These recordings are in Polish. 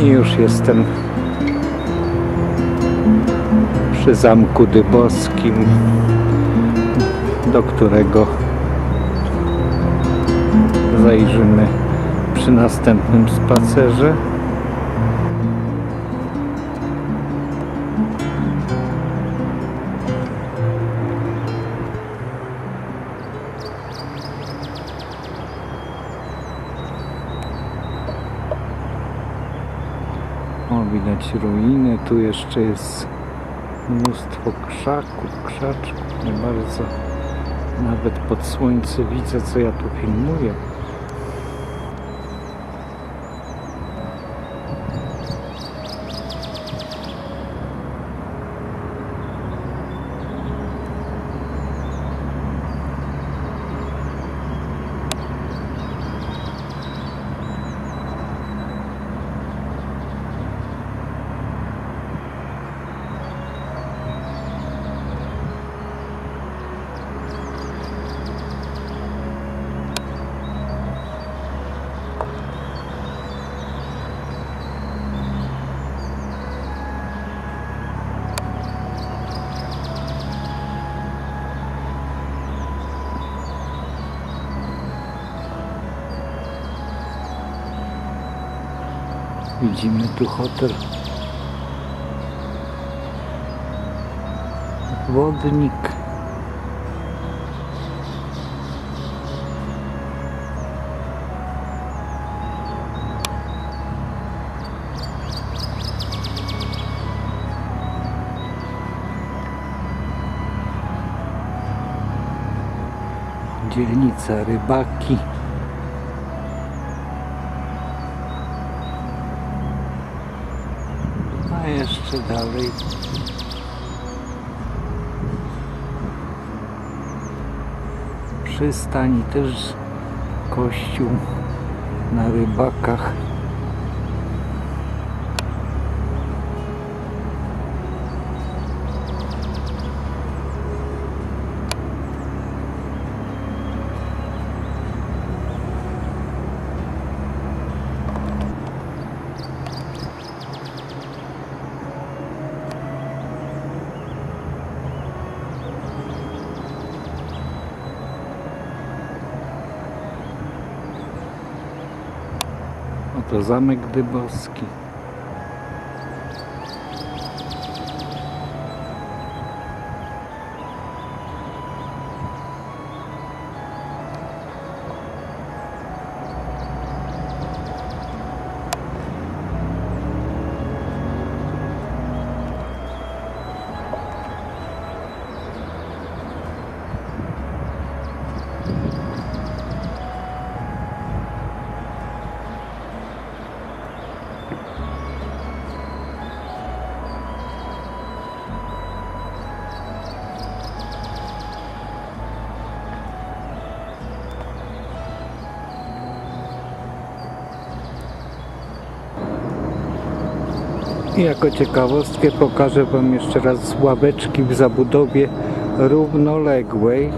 I już jestem przy Zamku Dybowskim, do którego zajrzymy przy następnym spacerze. Widać ruiny, tu jeszcze jest mnóstwo krzaków, krzaczków, nie bardzo nawet pod słońce widzę, co ja tu filmuję. Widzimy tu hotel. Wodnik. Dzielnica Rybaki. Dalej. Przystań też kościół na rybakach. Oto zamek Dybowski. I jako ciekawostkę pokażę Wam jeszcze raz ławeczki w zabudowie równoległej,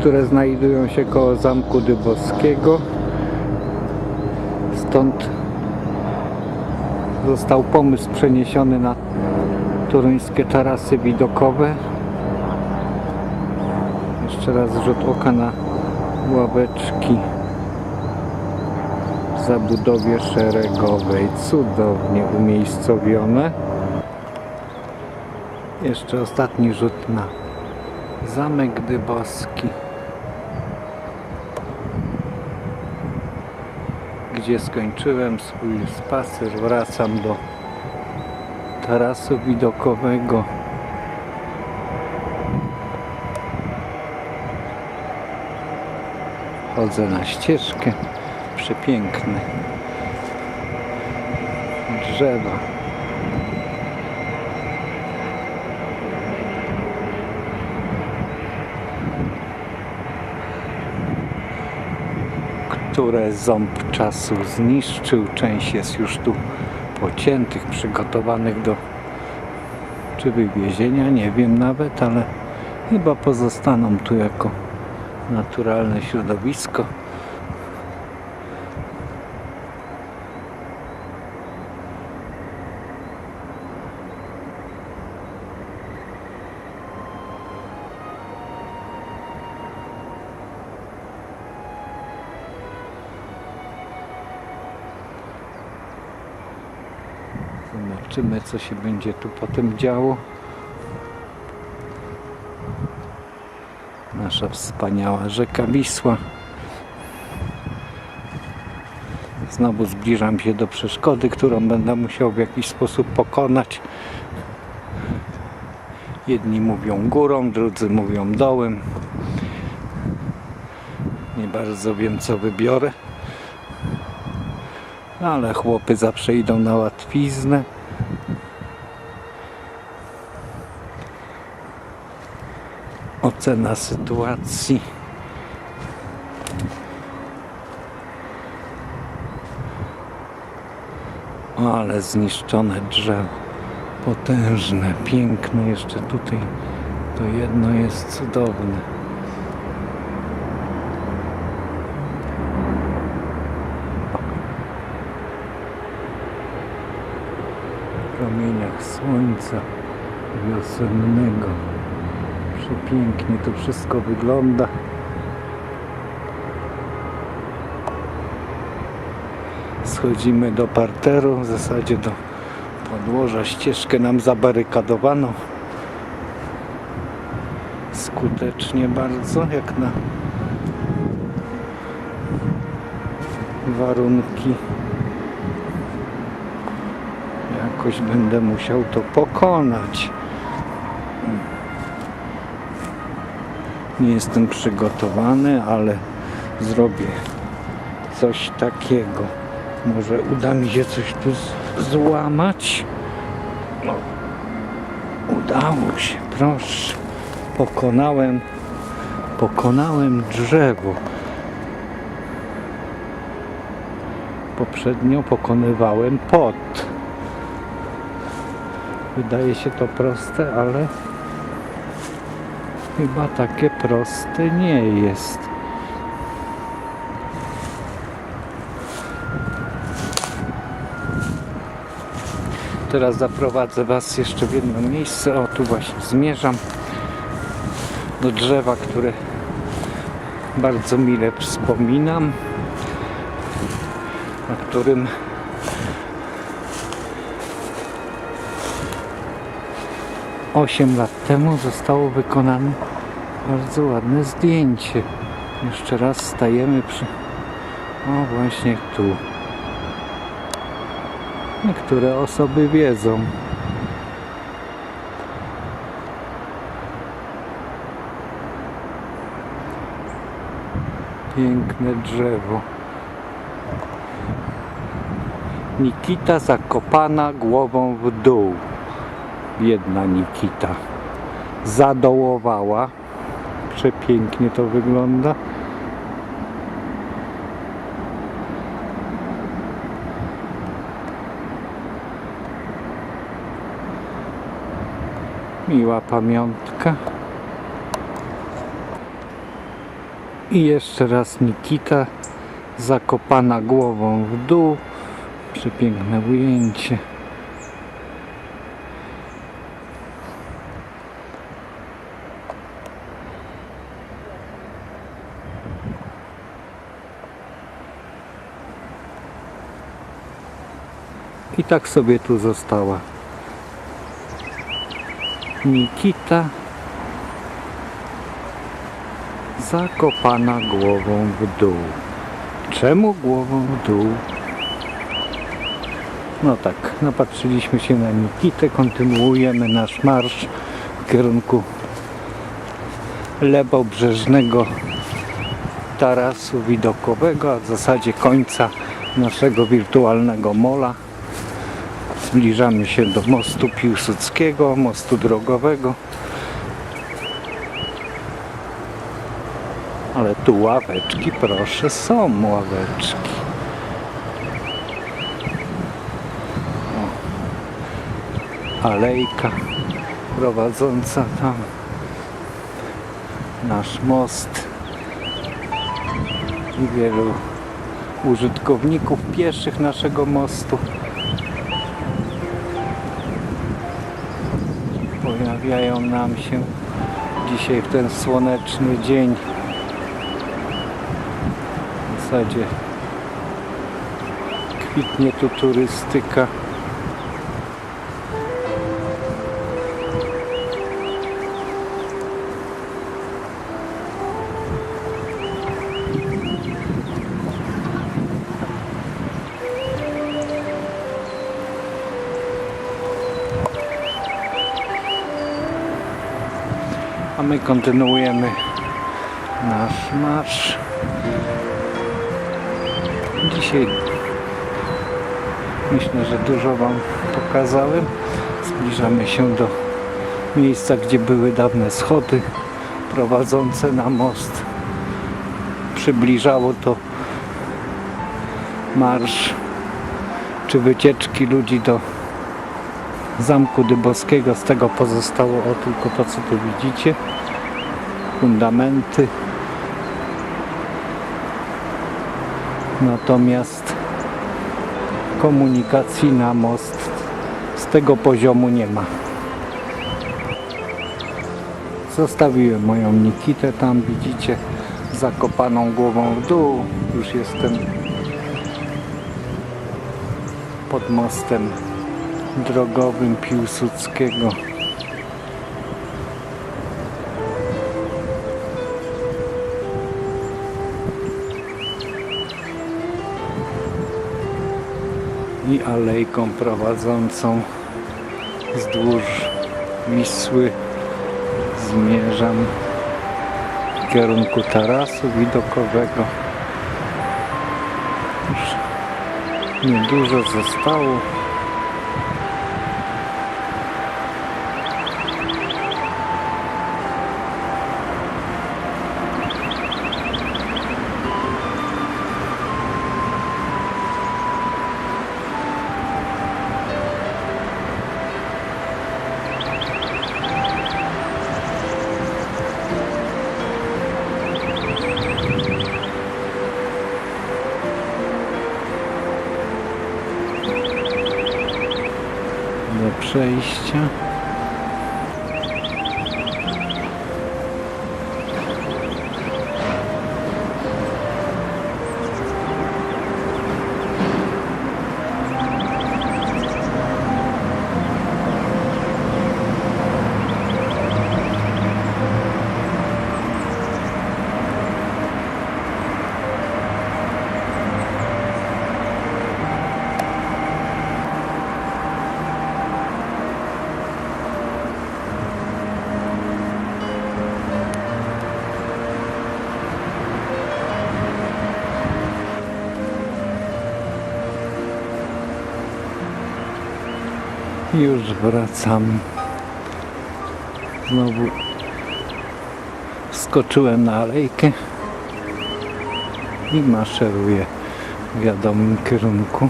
które znajdują się koło Zamku Dybowskiego. Stąd został pomysł przeniesiony na turyńskie tarasy widokowe. Jeszcze raz rzut oka na ławeczki zabudowie szeregowej. Cudownie umiejscowione. Jeszcze ostatni rzut na Zamek Dybowski. Gdzie skończyłem swój spacer, wracam do tarasu widokowego. Chodzę na ścieżkę. Przepiękne drzewa. które ząb czasu zniszczył. Część jest już tu pociętych, przygotowanych do czy wywiezienia, nie wiem nawet, ale chyba pozostaną tu jako naturalne środowisko. Zobaczymy, co się będzie tu potem działo. Nasza wspaniała rzeka Wisła. Znowu zbliżam się do przeszkody, którą będę musiał w jakiś sposób pokonać. Jedni mówią górą, drudzy mówią dołem. Nie bardzo wiem, co wybiorę. Ale chłopy zawsze idą na łatwiznę. Ocena sytuacji. Ale zniszczone drzewo. Potężne, piękne. Jeszcze tutaj to jedno jest cudowne. Promieniach słońca wiosennego. Przepięknie to wszystko wygląda. Schodzimy do parteru, w zasadzie do podłoża. Ścieżkę nam zabarykadowano. Skutecznie bardzo, jak na warunki. Jakoś będę musiał to pokonać. Nie jestem przygotowany, ale zrobię coś takiego. Może uda mi się coś tu złamać. No. Udało się, proszę. Pokonałem, pokonałem drzewo. Poprzednio pokonywałem pot. Wydaje się to proste, ale chyba takie proste nie jest. Teraz zaprowadzę Was jeszcze w jedno miejsce. O, tu właśnie zmierzam do drzewa, które bardzo mile wspominam, na którym Osiem lat temu zostało wykonane bardzo ładne zdjęcie. Jeszcze raz stajemy przy... O, właśnie tu. Niektóre osoby wiedzą. Piękne drzewo. Nikita zakopana głową w dół. Biedna Nikita. Zadołowała. Przepięknie to wygląda. Miła pamiątka. I jeszcze raz Nikita zakopana głową w dół. Przepiękne ujęcie. I tak sobie tu została. Nikita zakopana głową w dół. Czemu głową w dół? No tak, napatrzyliśmy się na Nikitę, kontynuujemy nasz marsz w kierunku lewobrzeżnego tarasu widokowego, a w zasadzie końca naszego wirtualnego mola. Zbliżamy się do mostu Piłsudskiego, mostu drogowego. Ale tu ławeczki, proszę, są ławeczki. O, alejka prowadząca tam nasz most i wielu użytkowników pieszych naszego mostu. Pojawiają nam się dzisiaj w ten słoneczny dzień. W zasadzie kwitnie tu turystyka. Kontynuujemy nasz marsz. Dzisiaj myślę, że dużo Wam pokazałem. Zbliżamy się do miejsca, gdzie były dawne schody prowadzące na most. Przybliżało to marsz czy wycieczki ludzi do Zamku Dybowskiego. Z tego pozostało o tylko to, co tu widzicie. Fundamenty. Natomiast komunikacji na most z tego poziomu nie ma. Zostawiłem moją Nikitę tam, widzicie, zakopaną głową w dół. Już jestem pod mostem drogowym Piłsudskiego. I alejką prowadzącą wzdłuż Wisły zmierzam w kierunku tarasu widokowego. Już niedużo zostało. Do Już wracam. Znowu wskoczyłem na alejkę i maszeruję w wiadomym kierunku.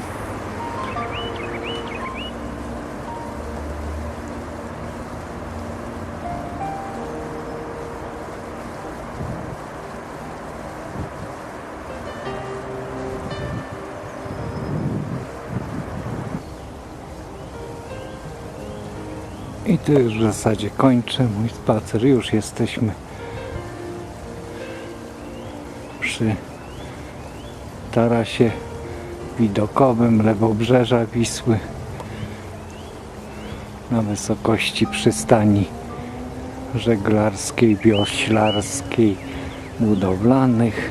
I tu już w zasadzie kończę mój spacer. Już jesteśmy przy tarasie widokowym lewobrzeża Wisły na wysokości przystani żeglarskiej, wioślarskiej, budowlanych.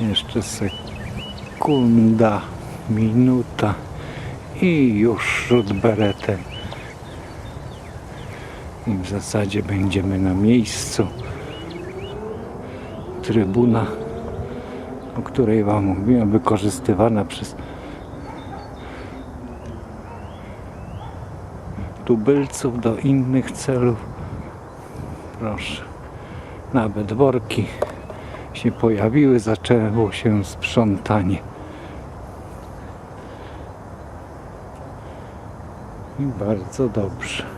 Jeszcze sekunda, minuta i już rzut beretem. I w zasadzie będziemy na miejscu. Trybuna, o której Wam mówiłem, wykorzystywana przez tubylców do innych celów. Proszę. Nawet worki się pojawiły, zaczęło się sprzątanie. I bardzo dobrze.